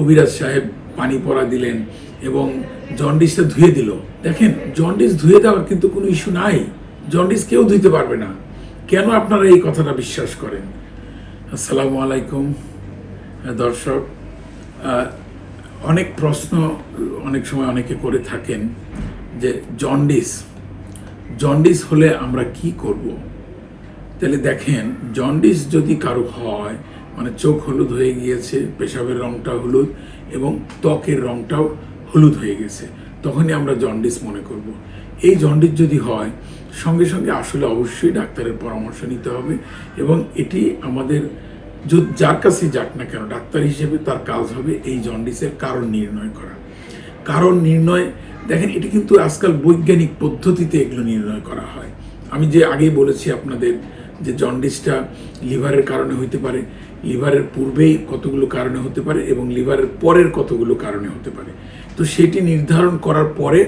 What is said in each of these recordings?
কবিরাজ সাহেব পানি পড়া দিলেন এবং জন্ডিসটা ধুয়ে দিল। দেখেন, জন্ডিস ধুয়ে দেওয়ার কিন্তু কোনো ইস্যু নাই। জন্ডিস কেউ ধুইতে পারবে না। কেন আপনারা এই কথাটা বিশ্বাস করেন? আসসালামু আলাইকুম দর্শক। অনেক প্রশ্ন অনেক সময় অনেকে করে থাকেন যে, জন্ডিস জন্ডিস হলে আমরা কি করব? তাহলে দেখেন জন্ডিস যদি কারও হয় মানে চোখ হলুদ হয়ে গিয়েছে, পেশাবের রংটা হলুদ এবং ত্বকের রংটাও হলুদ হয়ে গেছে, তখনই আমরা জন্ডিস মনে করব। এই জন্ডিস যদি হয়, সঙ্গে সঙ্গে আসলে অবশ্যই ডাক্তারের পরামর্শ নিতে হবে এবং এটি আমাদের যার কাছে যাক না কেন, ডাক্তার হিসেবে তার কাজ হবে এই জন্ডিসের কারণ নির্ণয় করা। কারণ নির্ণয়, দেখেন, এটি কিন্তু আজকাল বৈজ্ঞানিক পদ্ধতিতে এগুলো নির্ণয় করা হয়। আমি যে আগেই বলেছি আপনাদের যে জন্ডিসটা লিভারের কারণে হইতে পারে, লিভারের পূর্বেই কতগুলো কারণে হতে পারে এবং লিভারের পরের কতগুলো কারণে হতে পারে। তো সেটি নির্ধারণ করার পরে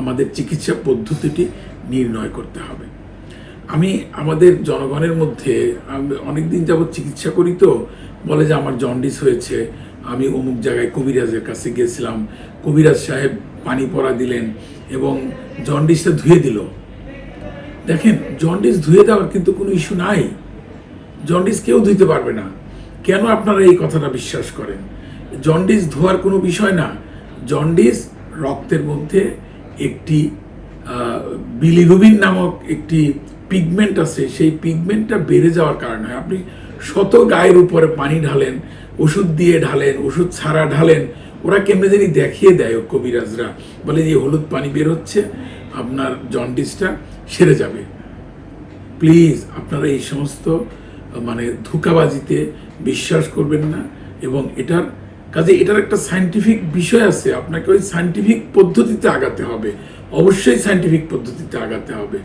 আমাদের চিকিৎসা পদ্ধতিটি নির্ণয় করতে হবে। আমি আমাদের জনগণের মধ্যে, আমি অনেকদিন যাবৎ চিকিৎসা করি তো, বলে যে আমার জন্ডিস হয়েছে, আমি অমুক জায়গায় কবিরাজের কাছে গিয়েছিলাম কবিরাজ সাহেব পানি পড়া দিলেন এবং জন্ডিসটা ধুয়ে দিল। দেখেন জন্ডিস ধুয়ে দেওয়ার কিন্তু কোনো ইস্যু নাই। জন্ডিস কেউ ধুইতে পারবে না। কেন আপনারা এই কথাটা বিশ্বাস করেন? জন্ডিস ধোয়ার কোনো বিষয় না। জন্ডিস রক্তের মধ্যে একটি বিলিরুবিন নামক একটি পিগমেন্ট আছে। সেই পিগমেন্টটা বেড়ে যাওয়ার কারণে হয়। আপনি শত গায়ের উপরে পানি ঢালেন, ওষুধ দিয়ে ঢালেন, ওষুধ ছাড়া ঢালেন ওরা কেমনে জানি দেখিয়ে দেয় কবিরাজরা। বলে যে, হলুদ পানি বের হচ্ছে, আপনার জন্ডিসটা সেরে যাবে। প্লিজ, আপনারা এই সমস্ত মানে ধোকাবাজিতে বিশ্বাস করবেন না এবং এটার, কাজে এটার একটা সাইন্টিফিক বিষয় আছে। আপনাকে ওই সাইন্টিফিক পদ্ধতিতে আগাতে হবে। অবশ্যই সাইন্টিফিক পদ্ধতিতে আগাতে হবে।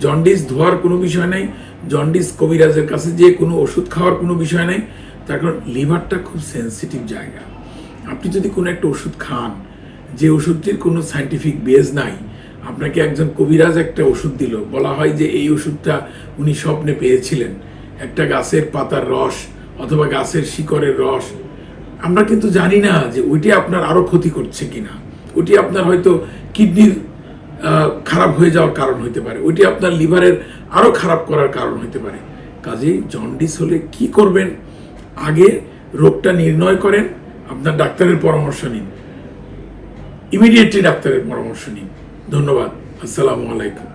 জন্ডিস ধোয়ার কোনো বিষয় নেই। জন্ডিস কবিরাজের কাছে যে কোনো ওষুধ খাওয়ার কোনো বিষয় নেই। তার কারণ লিভারটা খুব সেন্সিটিভ জায়গা। আপনি যদি কোনো একটা ওষুধ খান, যে ওষুধটির কোনো সায়েন্টিফিক বেজ নাই, আপনাকে একজন কবিরাজ একটা ওষুধ দিল। বলা হয় যে এই ওষুধটা উনি স্বপ্নে পেয়েছিলেন। একটা গাছের পাতার রস অথবা গাছের শিকড়ের রস। আমরা কিন্তু জানি না যে ওইটি আপনার আরও ক্ষতি করছে কিনা। ওইটি আপনার হয়তো কিডনির খারাপ হয়ে যাওয়ার কারণ হতে পারে। ওইটি আপনার লিভারের আরও খারাপ করার কারণ হতে পারে। কাজেই জন্ডিস হলে কি করবেন? আগে রোগটা নির্ণয় করেন আপনার ডাক্তারের পরামর্শ নিন। ইমিডিয়েটলি ডাক্তারের পরামর্শ নিন। ধন্যবাদ। আসসালামু আলাইকুম।